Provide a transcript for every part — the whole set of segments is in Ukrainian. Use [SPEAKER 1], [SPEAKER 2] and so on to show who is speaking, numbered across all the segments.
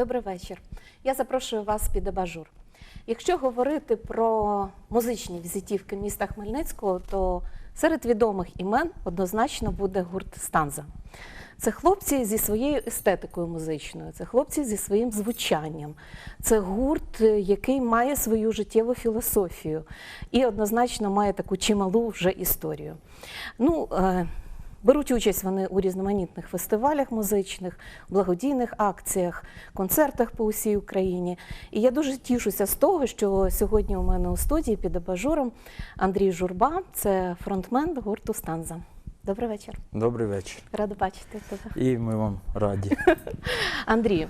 [SPEAKER 1] Добрий вечір. Я запрошую вас під абажур. Якщо говорити про музичні візитівки міста Хмельницького, то серед відомих імен однозначно буде гурт Станза. Це хлопці зі своєю естетикою музичною, це хлопці зі своїм звучанням, це гурт, який має свою життєву філософію і однозначно має таку чималу вже історію. Ну, е, Беруть участь вони у різноманітних фестивалях музичних, благодійних акціях, концертах по усій Україні. І я дуже тішуся з того, що сьогодні у мене у студії під абажуром Андрій Журба, це фронтмен гурту Станза. Добрий вечір.
[SPEAKER 2] Добрий вечір.
[SPEAKER 1] Рада бачити тебе.
[SPEAKER 2] І ми вам раді.
[SPEAKER 1] Андрію,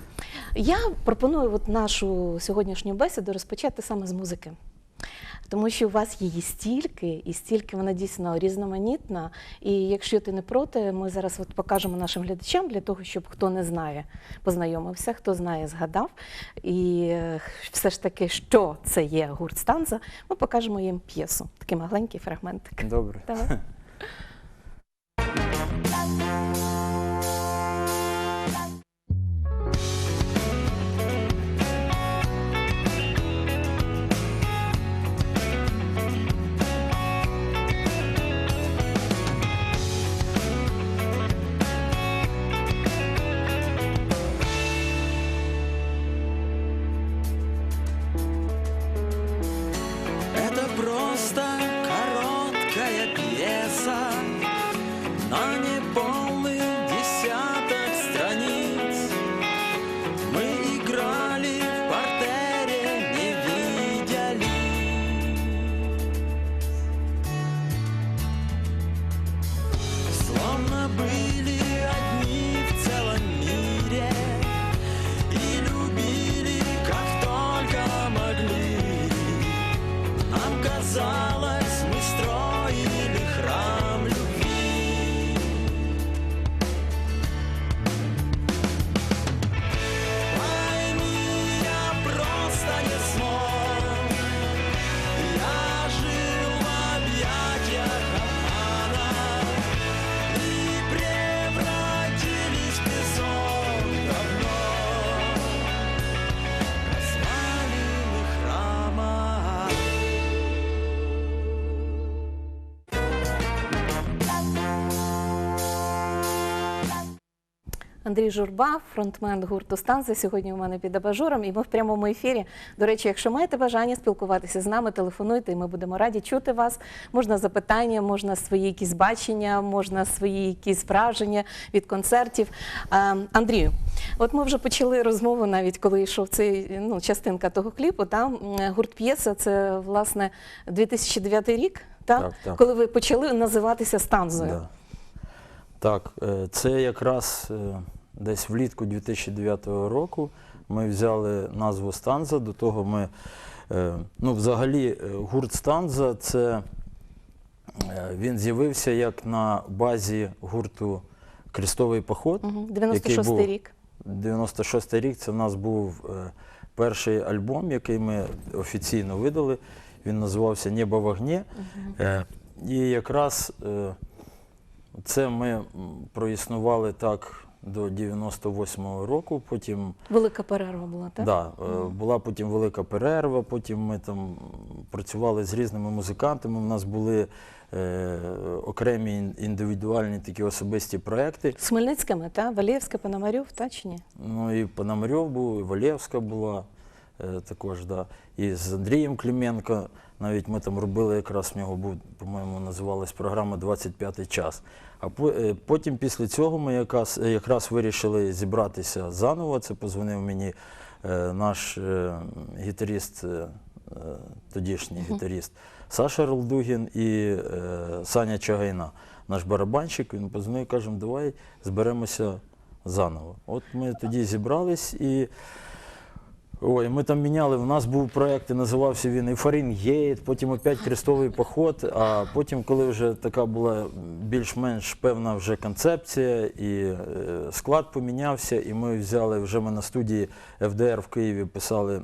[SPEAKER 1] я пропоную от нашу сьогоднішню бесіду розпочати саме з музики. Тому що у вас її стільки, і стільки вона дійсно різноманітна. І якщо ти не проти, ми зараз от покажемо нашим глядачам для того, щоб хто не знає, познайомився, хто знає, згадав. І е, все ж таки, що це є гурт станза, ми покажемо їм п'єсу. Такий маленький фрагментик.
[SPEAKER 2] Добре.
[SPEAKER 1] Давай. Андрій Журба, фронтмен гурту Станція, сьогодні у мене під абажуром, і ми в прямому ефірі. До речі, якщо маєте бажання спілкуватися з нами, телефонуйте, і ми будемо раді чути вас. Можна запитання, можна свої якісь бачення, можна свої якісь враження від концертів. Андрію, от ми вже почали розмову, навіть коли йшов цей ну, частинка того кліпу. Там гурт п'єса це власне 2009 рік, так?
[SPEAKER 2] Так, так.
[SPEAKER 1] коли ви почали називатися Станзою.
[SPEAKER 2] Да. Так, е, це якраз е, десь влітку 2009 року ми взяли назву Станза. До того ми, е, ну, взагалі, е, гурт Станза це е, він з'явився як на базі гурту Крестовий поход.
[SPEAKER 1] 96-й
[SPEAKER 2] був-
[SPEAKER 1] рік.
[SPEAKER 2] 96-й рік це в нас був перший альбом, який ми офіційно видали. Він називався Небо в огні. Е, і якраз це ми проіснували так до 98-го року. Потім
[SPEAKER 1] Велика перерва була, так?
[SPEAKER 2] да, е, була потім велика перерва, потім ми там працювали з різними музикантами. У нас були е, окремі індивідуальні такі особисті проекти.
[SPEAKER 1] З Хмельницькими, та? Валєвська, Пономарьов, та чи ні?
[SPEAKER 2] Ну і Пономарьов був, і Валєвська була е, також, да. І з Андрієм Клименко. Навіть ми там робили якраз в нього був, по-моєму, називалась програма «25 час. А е, потім після цього ми якраз, якраз вирішили зібратися заново. Це позвонив мені е, наш е, гітаріст, тодішній гітаріст Саша Ролдугін і Саня Чагайна, наш барабанщик. Він позвонив і каже, давай зберемося заново. От ми тоді зібрались і. Ой, ми там міняли. У нас був проєкт, і називався він і Фаренгейт, потім опять Крестовий поход. А потім, коли вже така була більш-менш певна вже концепція, і е, склад помінявся, і ми взяли вже ми на студії ФДР в Києві писали е,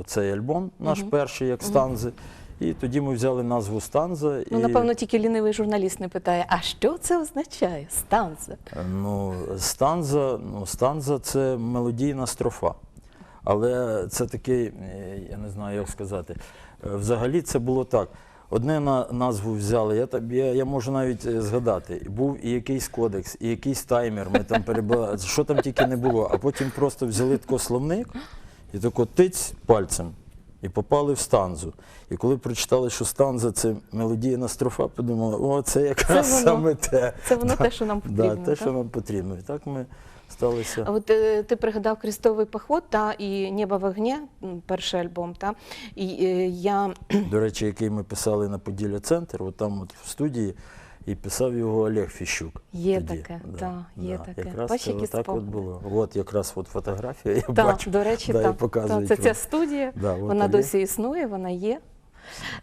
[SPEAKER 2] оцей альбом, наш перший, як станзи. І тоді ми взяли назву Станза.
[SPEAKER 1] Ну,
[SPEAKER 2] і...
[SPEAKER 1] напевно, тільки лінивий журналіст не питає, а що це означає? Станза.
[SPEAKER 2] Ну, станза, ну, станза це мелодійна строфа. Але це такий, е, я не знаю, як сказати. Е, Взагалі це було так. Одне на назву взяли, я, я, я можу навіть е, згадати. Був і якийсь кодекс, і якийсь таймер, ми там перебували, що там тільки не було. А потім просто взяли тако словник і тако тиць пальцем. І попали в станзу. І коли прочитали, що станза це мелодійна строфа, подумали, о, це якраз
[SPEAKER 1] воно.
[SPEAKER 2] саме те.
[SPEAKER 1] Це воно те, що нам потрібно.
[SPEAKER 2] Да, те,
[SPEAKER 1] так?
[SPEAKER 2] що нам потрібно. І так ми сталися.
[SPEAKER 1] А от е, ти пригадав Крестовий поход та і Небо в огні, перший альбом. Та і е, я
[SPEAKER 2] До речі, який ми писали на Поділля Центр, от там от в студії, і писав його Олег Фіщук.
[SPEAKER 1] Є
[SPEAKER 2] тоді.
[SPEAKER 1] таке, да, є таке.
[SPEAKER 2] Якраз
[SPEAKER 1] Бачиш,
[SPEAKER 2] це отак от було. От якраз от фотографія, я
[SPEAKER 1] та,
[SPEAKER 2] бачу.
[SPEAKER 1] до речі,
[SPEAKER 2] да,
[SPEAKER 1] та, та, це ця студія.
[SPEAKER 2] Да,
[SPEAKER 1] Вона
[SPEAKER 2] Олег.
[SPEAKER 1] досі існує, вона є.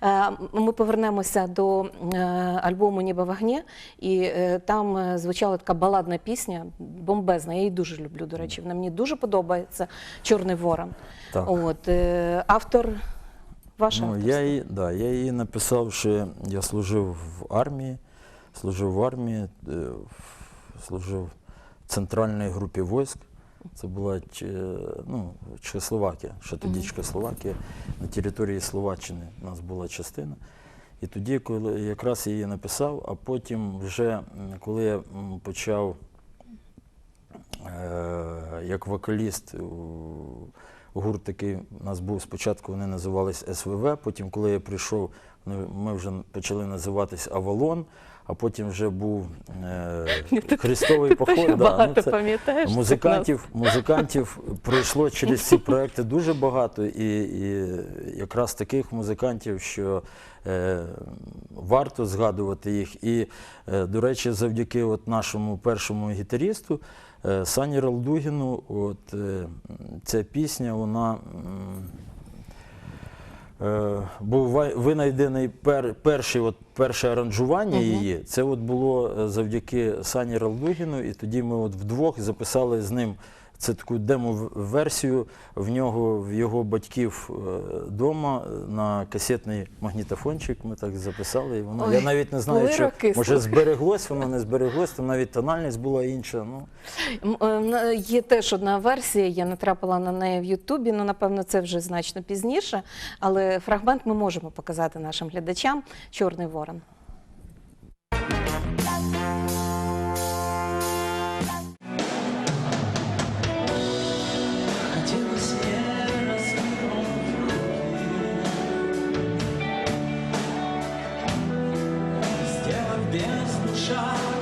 [SPEAKER 1] Е, Ми повернемося до е, альбому Небо в огні, і е, там звучала така баладна пісня, бомбезна. Я її дуже люблю, до речі. Вона мені дуже подобається Чорний ворон.
[SPEAKER 2] Так.
[SPEAKER 1] От, автор ваш
[SPEAKER 2] Ну, я, її, да, я її написав, що я служив в армії, служив в армії, е, служив в центральній групі військ. Це була ну, Чехословакія, що тоді Чехословакія. На території Словаччини у нас була частина. І тоді, коли якраз я її написав, а потім вже коли я почав е, як вокаліст гурт такий у нас був спочатку, вони називались СВВ, потім, коли я прийшов, ну, ми вже почали називатись Авалон, а потім вже був е, Христовий поход. да, ну, це-
[SPEAKER 1] пам'ятаєш.
[SPEAKER 2] Музикантів, музикантів пройшло через ці проекти дуже багато, і, і якраз таких музикантів, що е, варто згадувати їх. І, е, до речі, завдяки от нашому першому гітарісту е, Сані Ралдугіну, от е, ця пісня, вона. Е, був винайдений пер, перший, от, перше аранжування її. Це от було е, завдяки Сані Ралдугіну, і тоді ми от вдвох записали з ним це таку демо-версію в нього, в його батьків вдома на касетний магнітофончик. Ми так записали. І воно,
[SPEAKER 1] Ой,
[SPEAKER 2] я навіть не знаю, чи
[SPEAKER 1] роки,
[SPEAKER 2] може збереглось, воно не збереглось, там навіть тональність була інша. Ну,
[SPEAKER 1] е, Є теж одна версія, я натрапила на неї в Ютубі. Ну, напевно, це вже значно пізніше. Але фрагмент ми можемо показати нашим глядачам Чорний ворон. shine.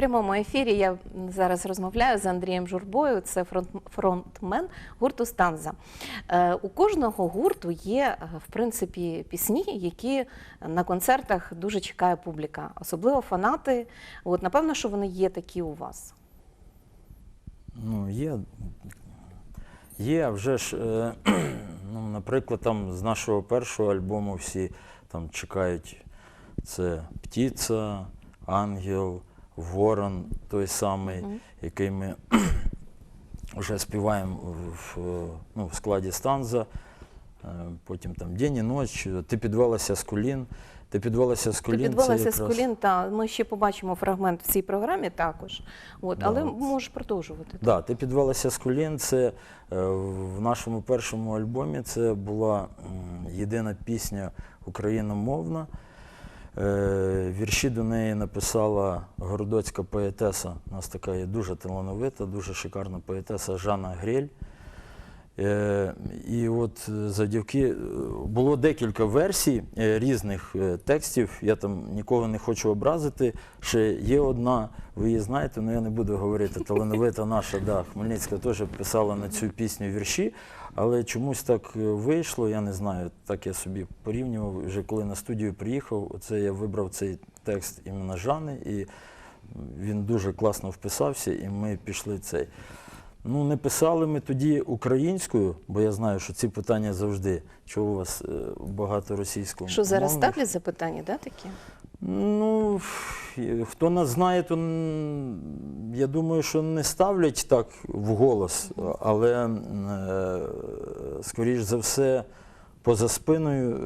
[SPEAKER 1] Прямому ефірі. Я зараз розмовляю з Андрієм Журбою. Це фронт, фронтмен гурту Станза. Е, у кожного гурту є, е, в принципі, пісні, які на концертах дуже чекає публіка, особливо фанати. От напевно, що вони є такі у вас.
[SPEAKER 2] Ну, є. Є, а вже ж, е, ну, наприклад, там з нашого першого альбому всі там чекають це Птіця, Ангел, Ворон, той самий, який ми вже співаємо в, ну, в складі станза. Е, Потім там день і ніч, ти підвалася з колін, ти підвалася з колін. це
[SPEAKER 1] підвелася з колін, та ми ще побачимо фрагмент в цій програмі також. От,
[SPEAKER 2] Да,
[SPEAKER 1] але можеш продовжувати.
[SPEAKER 2] Да, ти підвелася з колін. Це е, в нашому першому альбомі це була єдина пісня україномовна. Е, Вірші до неї написала городоцька поетеса. У нас така є дуже талановита, дуже шикарна поетеса Жанна Грель. Е, І от е, завдяки було декілька версій різних текстів. Я там нікого не хочу образити. Ще є одна, ви її знаєте, але я не буду говорити. Талановита наша, да, Хмельницька теж писала на цю пісню вірші, але чомусь так е, вийшло, я не знаю. Так я собі порівнював. Вже коли на студію приїхав, оце я вибрав цей текст іменно Жани, і він дуже класно вписався, і ми пішли цей. Ну, не писали ми тоді українською, бо я знаю, що ці питання завжди. Чого у вас е, багато російського?
[SPEAKER 1] Що зараз ставлять запитання, да, такі?
[SPEAKER 2] Ну, хто нас знає, то я думаю, що не ставлять так вголос, але е, скоріш за все. Поза спиною,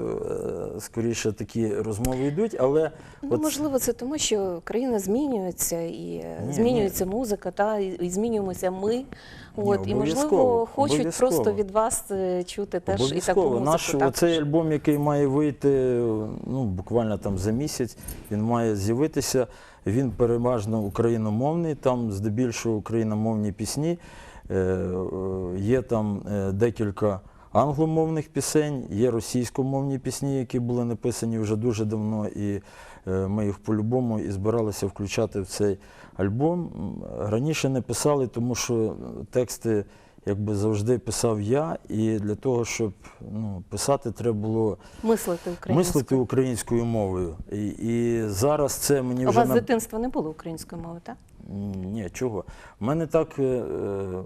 [SPEAKER 2] е, скоріше такі розмови йдуть, але
[SPEAKER 1] Ну,
[SPEAKER 2] от
[SPEAKER 1] можливо, це тому, що країна змінюється, і е,
[SPEAKER 2] Ні,
[SPEAKER 1] змінюється музика, та і змінюємося ми. От, і можливо, хочуть
[SPEAKER 2] обов'язково.
[SPEAKER 1] просто від вас е, чути теж і таку музику.
[SPEAKER 2] Наш оцей альбом, який має вийти ну, буквально там за місяць, він має з'явитися. Він переважно україномовний, там здебільшого україномовні пісні. Е, е, Є там е, декілька англомовних пісень, є російськомовні пісні, які були написані вже дуже давно, і е, ми їх по-любому і збиралися включати в цей альбом. Раніше не писали, тому що тексти якби завжди писав я, і для того, щоб ну, писати, треба було
[SPEAKER 1] мислити українською.
[SPEAKER 2] мислити українською мовою. І, і зараз це мені
[SPEAKER 1] У
[SPEAKER 2] вже
[SPEAKER 1] вас з дитинства не було української мови, так?
[SPEAKER 2] Ні, чого? У мене так, е, е,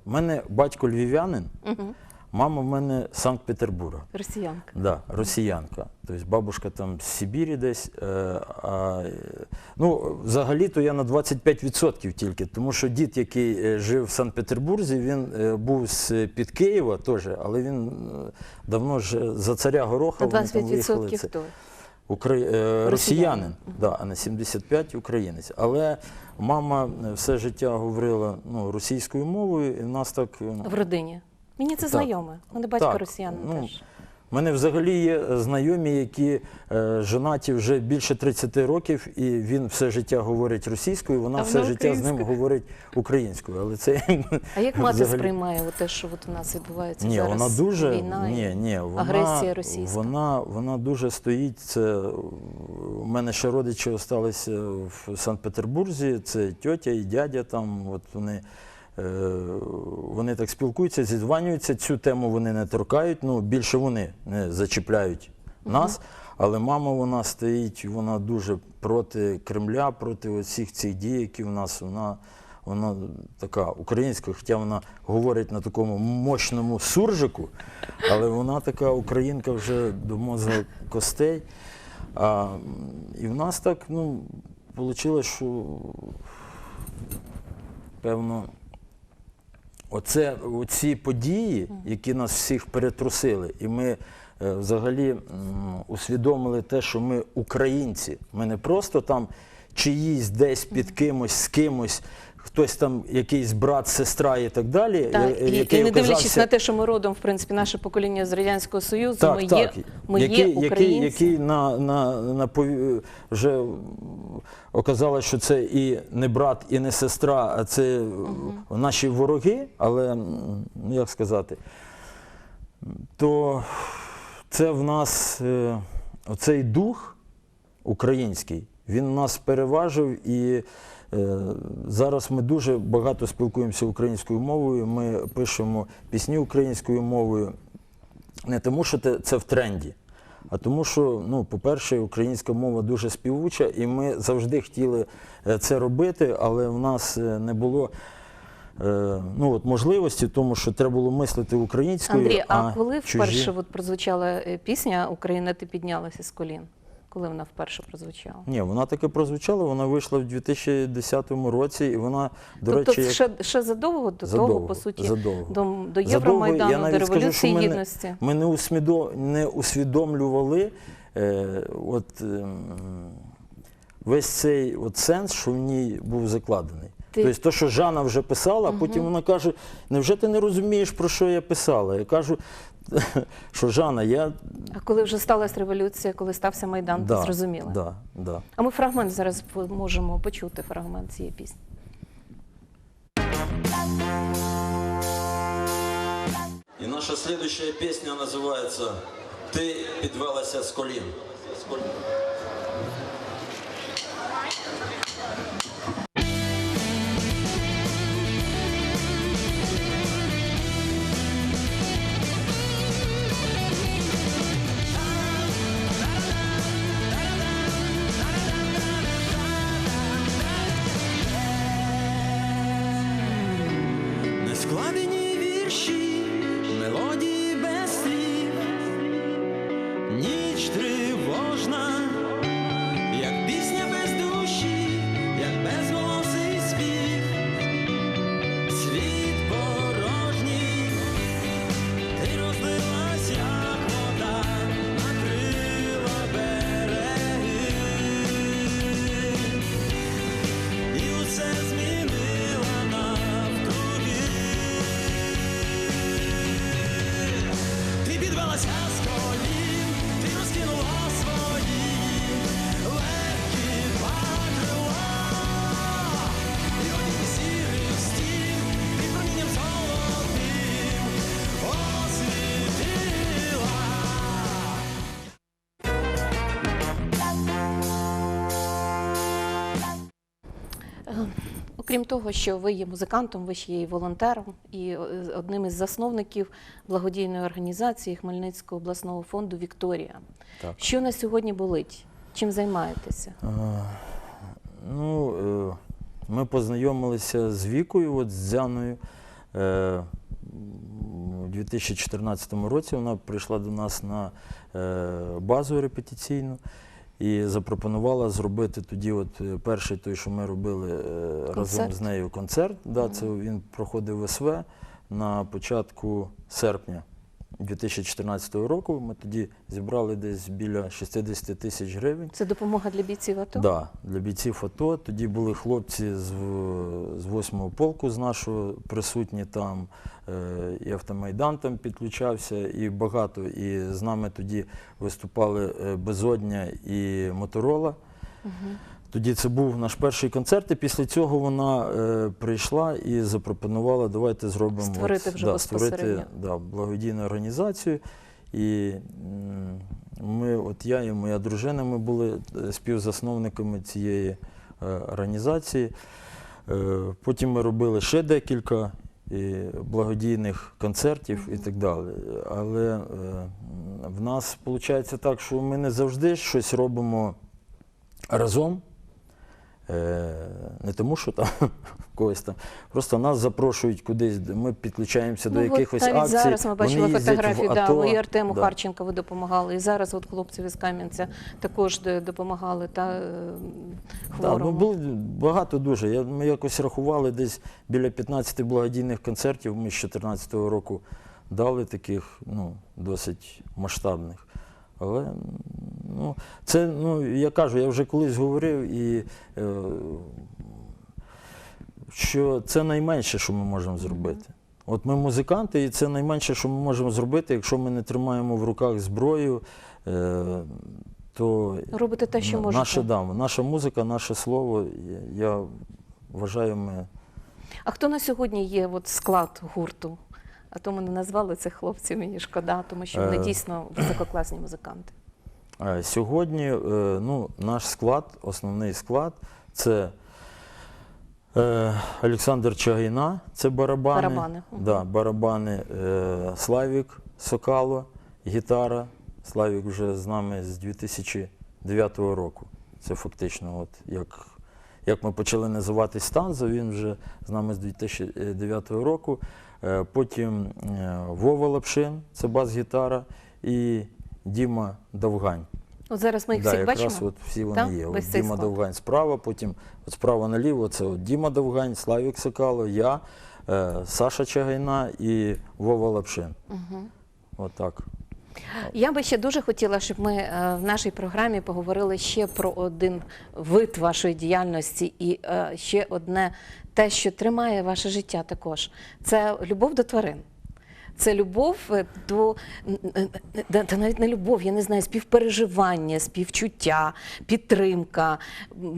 [SPEAKER 2] в мене батько львів'янин,
[SPEAKER 1] Угу.
[SPEAKER 2] Мама в мене з Санкт-Петербурга.
[SPEAKER 1] Росіянка.
[SPEAKER 2] Да, росіянка. Тобто бабушка там з Сибірі десь. Е, а, е, ну, взагалі-то я на 25% тільки, тому що дід, який е, жив в Санкт-Петербурзі, він е, був з під Києва теж, але він е, давно ж за царя Гороха
[SPEAKER 1] На
[SPEAKER 2] виїхали.
[SPEAKER 1] 25% хто?
[SPEAKER 2] Укра... е,
[SPEAKER 1] Росіянин.
[SPEAKER 2] Росіянин, да, а на 75 українець. Але мама е, все життя говорила ну, російською мовою, і в нас так. е,
[SPEAKER 1] В родині. Мені це знайоме. Мене батько
[SPEAKER 2] Так,
[SPEAKER 1] росіянин
[SPEAKER 2] ну,
[SPEAKER 1] теж.
[SPEAKER 2] У мене взагалі є знайомі, які е, жонаті вже більше 30 років, і він все життя говорить російською, вона
[SPEAKER 1] А
[SPEAKER 2] все життя з ним говорить українською. Але це
[SPEAKER 1] А як мати
[SPEAKER 2] взагалі-
[SPEAKER 1] сприймає те, що от у нас відбувається
[SPEAKER 2] ні,
[SPEAKER 1] зараз?
[SPEAKER 2] вона дуже
[SPEAKER 1] війна
[SPEAKER 2] ні, ні, вона,
[SPEAKER 1] агресія російська.
[SPEAKER 2] Вона, вона дуже стоїть. Це у мене ще родичі залишилися в Санкт-Петербурзі. Це тьотя і дядя там. От вони. Е, Вони так спілкуються, зізванюються. Цю тему вони не торкають. Ну більше вони не зачіпляють нас. Але мама вона стоїть, вона дуже проти Кремля, проти усіх цих дій, які в нас вона. Вона така українська, хоча вона говорить на такому мощному суржику, але вона така українка вже до мозга костей. А, і в нас так ну, вийшло, що певно, оце, оці події, які нас всіх перетрусили, і ми е, взагалі усвідомили те, що ми українці. Ми не просто там чиїсь десь під кимось, з кимось, хтось там, якийсь брат, сестра і так далі.
[SPEAKER 1] Так,
[SPEAKER 2] я-
[SPEAKER 1] і,
[SPEAKER 2] який
[SPEAKER 1] і не дивлячись
[SPEAKER 2] оказався-
[SPEAKER 1] на те, що ми родом, в принципі, наше покоління з Радянського Союзу,
[SPEAKER 2] так,
[SPEAKER 1] ми,
[SPEAKER 2] так.
[SPEAKER 1] є, ми
[SPEAKER 2] який,
[SPEAKER 1] є
[SPEAKER 2] який,
[SPEAKER 1] українці.
[SPEAKER 2] який на, на, на пові- вже оказалось, що це і не брат, і не сестра, а це наші вороги, але ну, як сказати, то це в нас е, оцей дух український, він нас переважив і. Е, Зараз ми дуже багато спілкуємося українською мовою. Ми пишемо пісні українською мовою не тому, що це в тренді, а тому, що, ну, по-перше, українська мова дуже співуча, і ми завжди хотіли е, це робити, але в нас е, не було ну, от, можливості, тому що треба було мислити українською.
[SPEAKER 1] Андрій, а, коли
[SPEAKER 2] чужі-
[SPEAKER 1] вперше от прозвучала пісня Україна, ти піднялася з колін? Коли вона вперше прозвучала?
[SPEAKER 2] Ні, вона таки прозвучала, вона вийшла в 2010 році, і вона, до
[SPEAKER 1] тобто
[SPEAKER 2] речі,
[SPEAKER 1] ще, ще задовго до
[SPEAKER 2] задовго,
[SPEAKER 1] того, по суті,
[SPEAKER 2] задовго.
[SPEAKER 1] до, до Євромайдану,
[SPEAKER 2] я
[SPEAKER 1] до
[SPEAKER 2] Революції скажу, що ми не- Ми не, усмідо... не усвідомлювали е, от, е, весь цей от сенс, що в ній був закладений.
[SPEAKER 1] Ти-
[SPEAKER 2] Тобто, то, що Жанна вже писала, а потім вона каже: невже ти не розумієш, про що я писала? Я кажу, що Жанна, я
[SPEAKER 1] А коли вже сталася революція, коли стався Майдан, ти зрозуміла?
[SPEAKER 2] Да, да.
[SPEAKER 1] А ми фрагмент зараз можемо почути фрагмент цієї пісні.
[SPEAKER 2] І наша следующая пісня називається Ти підвелася з колін. З колін.
[SPEAKER 1] Окрім того, що ви є музикантом, ви ще є і волонтером, і е, одним із засновників благодійної організації Хмельницького обласного фонду Вікторія.
[SPEAKER 2] Так.
[SPEAKER 1] Що на сьогодні болить? Чим займаєтеся?
[SPEAKER 2] Е, Ну, е, ми познайомилися з Вікою, от з Зяною. Е, У 2014 році вона прийшла до нас на базу репетиційну і запропонувала зробити тоді от е, перший той, що ми робили концерт. разом з нею концерт. Да, це він проходив в СВ на початку серпня 2014 року. Ми тоді зібрали десь біля 60 тисяч гривень.
[SPEAKER 1] Це допомога для бійців АТО?
[SPEAKER 2] Да, для бійців АТО. Тоді були хлопці з, з 8-го полку з нашого присутні там, е, і автомайдан там підключався, і багато. І з нами тоді виступали е, Безодня і Моторола. Тоді це був наш перший концерт, і після цього вона е, прийшла і запропонувала, давайте зробимо
[SPEAKER 1] Створити вже
[SPEAKER 2] створити да, благодійну організацію. І ми, от я і моя дружина, ми були е, співзасновниками цієї е, організації. Е, Потім ми робили ще декілька і благодійних концертів і так далі. Але е, в нас виходить так, що ми не завжди щось робимо разом. Е, Не тому, що там когось там. Просто нас запрошують кудись, ми підключаємося до
[SPEAKER 1] Ну, от
[SPEAKER 2] якихось акцій.
[SPEAKER 1] зараз ми бачили
[SPEAKER 2] вони в
[SPEAKER 1] фотографію, да,
[SPEAKER 2] АТО.
[SPEAKER 1] ви і Артему
[SPEAKER 2] Да.
[SPEAKER 1] Харченко ви допомагали, і зараз от хлопців із Кам'янця також допомагали та е,
[SPEAKER 2] Так, ну, було багато дуже. Ми якось рахували десь біля 15 благодійних концертів. Ми з 2014 року дали таких ну, досить масштабних. Але ну, це, ну, я кажу, я вже колись говорив, і, е, що це найменше, що ми можемо зробити. От ми музиканти, і це найменше, що ми можемо зробити, якщо ми не тримаємо в руках зброю, е, то
[SPEAKER 1] Робите те, що можете.
[SPEAKER 2] Наша, да, наша музика, наше слово, я- я вважаю, ми.
[SPEAKER 1] А хто на сьогодні є от склад гурту? А то ми не назвали цих хлопців, мені шкода, тому що вони
[SPEAKER 2] Е.
[SPEAKER 1] дійсно висококласні музиканти.
[SPEAKER 2] е, Сьогодні е, ну, наш склад, основний склад це Олександр Чагайна, це барабани.
[SPEAKER 1] Барабани.
[SPEAKER 2] Да, барабани Славік Сокало, гітара. Славік вже з нами з 2009 року. Це фактично, от як, як ми почали називатись Станза, він вже з нами з 2009 року. Е, Потім е, Вова Лапшин, це бас-гітара, і Діма Довгань.
[SPEAKER 1] От зараз ми їх
[SPEAKER 2] да,
[SPEAKER 1] всіх
[SPEAKER 2] якраз
[SPEAKER 1] бачимо.
[SPEAKER 2] от всі вони
[SPEAKER 1] Там?
[SPEAKER 2] є. От
[SPEAKER 1] Весь
[SPEAKER 2] Діма. Довгань справа, потім от справа наліво це от Діма Довгань, Славік Сокало, я, е, Саша Чагайна і Вова Лапшин.
[SPEAKER 1] Угу.
[SPEAKER 2] Отак.
[SPEAKER 1] Я би ще дуже хотіла, щоб ми е, в нашій програмі поговорили ще про один вид вашої діяльності і е, ще одне те, що тримає ваше життя також. Це любов до тварин. Це любов е, до та навіть не любов, я не знаю, співпереживання, співчуття, підтримка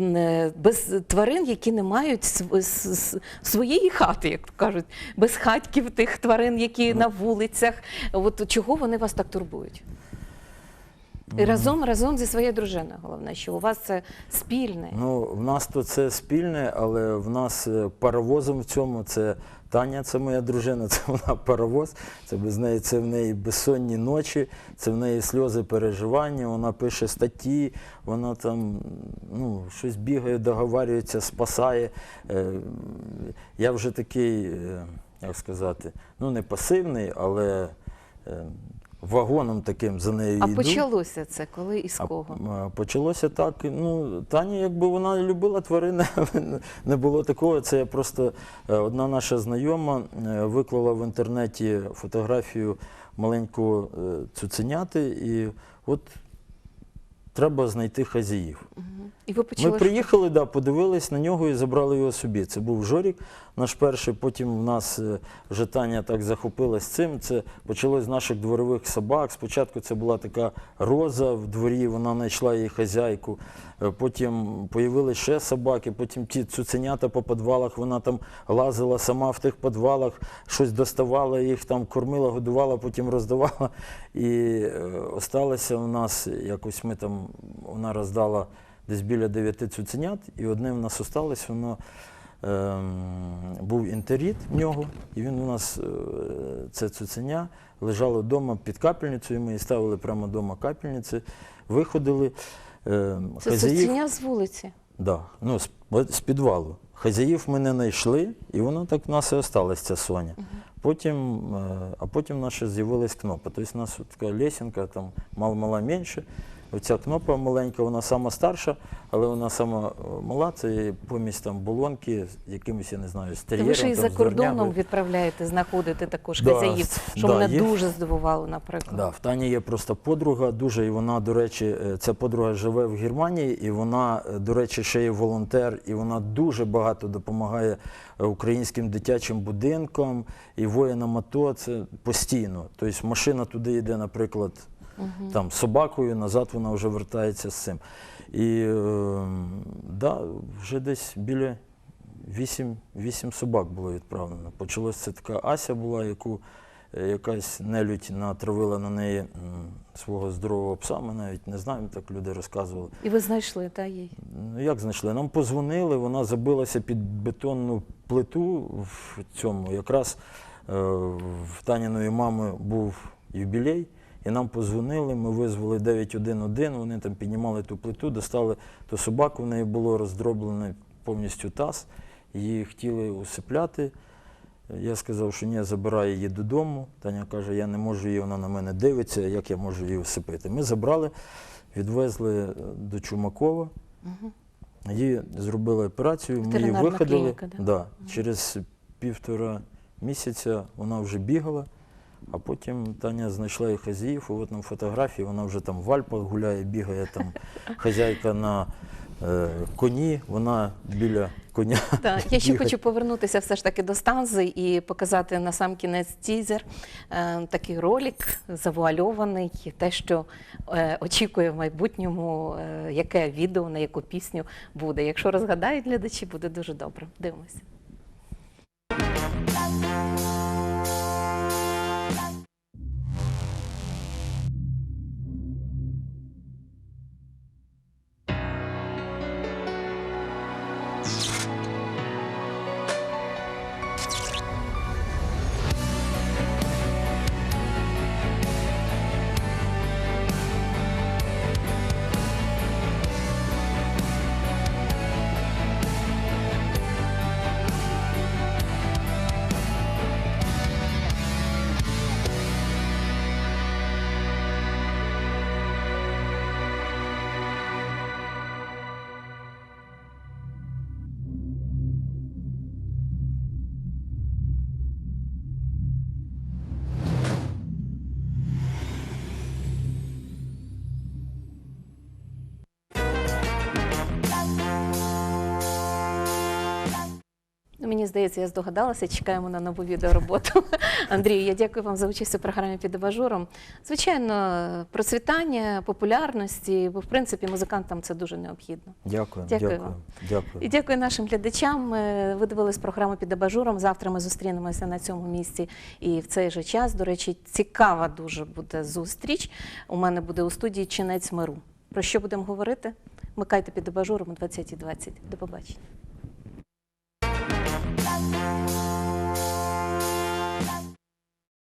[SPEAKER 1] е, без тварин, які не мають своєї хати, як кажуть, без хатьків тих тварин, які на вулицях. От чого вони вас так турбують? І разом разом зі своєю дружиною. Головне, що у вас це спільне.
[SPEAKER 2] Ну, в нас то це спільне, але в нас е, паровозом в цьому це Таня, це моя дружина, це вона паровоз. Це без неї, це в неї безсонні ночі, це в неї сльози переживання. Вона пише статті, вона там ну, щось бігає, договарюється, спасає. Е, Я вже такий, е, як сказати, ну не пасивний, але е, вагоном таким за нею
[SPEAKER 1] А
[SPEAKER 2] йду.
[SPEAKER 1] почалося це коли і з кого?
[SPEAKER 2] Почалося так. Ну, Таня, якби вона любила тварини, не було такого. Це я просто е, одна наша знайома е, виклала в інтернеті фотографію маленького е, цуценяти, і от треба знайти хазяїв.
[SPEAKER 1] І ви
[SPEAKER 2] Ми приїхали, да, подивились на нього і забрали його собі. Це був Жорік, наш перший. Потім в нас е, вже Таня так захопилась цим. Це почалось з наших дворових собак. Спочатку це була така роза в дворі, вона знайшла її хазяйку. Е, Потім появились ще собаки, потім ті цуценята по підвалах, вона там лазила сама в тих підвалах, щось доставала їх, там кормила, годувала, потім роздавала. І е, осталося у нас якось ми там, вона роздала десь біля дев'яти цуценят, і одне в нас осталось, воно ем, був інтеріт в нього, і він у нас, е, це цуценя, лежало вдома під капельницею, ми її ставили прямо вдома капельниці, виходили. Ем,
[SPEAKER 1] це соціня з вулиці.
[SPEAKER 2] Да, ну, з, з підвалу. Хазяїв ми не знайшли, і воно так в нас і осталась ця Соня. Потім, е, а потім ще з'явилась кнопа. Тобто у нас от така лесенка, там мала-мала менше. Оця кнопа маленька, вона сама старша, але вона сама е, мала, це помість там болонки з якимось, я не знаю, з
[SPEAKER 1] Та
[SPEAKER 2] тер'єром.
[SPEAKER 1] ви ще і за кордоном відправляєте, знаходите також
[SPEAKER 2] Да,
[SPEAKER 1] хазяїв, що
[SPEAKER 2] да,
[SPEAKER 1] мене
[SPEAKER 2] є.
[SPEAKER 1] дуже здивувало, наприклад.
[SPEAKER 2] Да, в Тані є просто подруга, дуже, і вона, до речі, е, ця подруга живе в Германії, і вона, е, до речі, ще є волонтер, і вона дуже багато допомагає українським дитячим будинкам і воїнам АТО. Це постійно. Тобто машина туди йде, наприклад, там з собакою, назад вона вже вертається з цим. І е, да, вже десь біля вісім, вісім собак було відправлено. Почалось це така Ася була, яку е, якась нелюдь натравила на неї свого здорового пса. Ми навіть не знаємо, так люди розказували.
[SPEAKER 1] І ви знайшли та їй.
[SPEAKER 2] Ну як знайшли? Нам позвонили, вона забилася під бетонну плиту в цьому. Якраз е, в Таніної мами був юбілей, і нам позвонили, ми визвали 911, вони там піднімали ту плиту, достали ту собаку, в неї було роздроблений повністю таз, її хотіли усипляти. Я сказав, що ні, забираю її додому. Таня каже, я не можу її, вона на мене дивиться, як я можу її усипити. Ми забрали, відвезли е, до Чумакова. Її зробили операцію, ми її виходили.
[SPEAKER 1] клініка, да?
[SPEAKER 2] Да. Через півтора місяця вона вже бігала, а потім Таня знайшла її хазяїв, і от на фотографії вона вже там в Альпах гуляє, бігає там хазяйка на е, коні, вона біля коня.
[SPEAKER 1] Так, я ще
[SPEAKER 2] бігає.
[SPEAKER 1] хочу повернутися все ж таки до станзи і показати на сам кінець тізер. Е, такий ролик завуальований, те, що е, очікує в майбутньому, е, яке відео, на яку пісню буде. Якщо розгадають глядачі, буде дуже добре. Дивимося. Мені здається, я здогадалася. Чекаємо на нову відеороботу. Андрію, я дякую вам за участь у програмі під абажуром. Звичайно, процвітання, популярності, бо в принципі музикантам це дуже необхідно.
[SPEAKER 2] Дякую,
[SPEAKER 1] Дякую
[SPEAKER 2] дякую.
[SPEAKER 1] вам.
[SPEAKER 2] дякую.
[SPEAKER 1] І дякую нашим глядачам. Ви дивились програму під абажуром. Завтра ми зустрінемося на цьому місці. І в цей же час, до речі, цікава дуже буде зустріч. У мене буде у студії чинець миру. Про що будемо говорити? Микайте під абажуром о 20.20. До побачення. you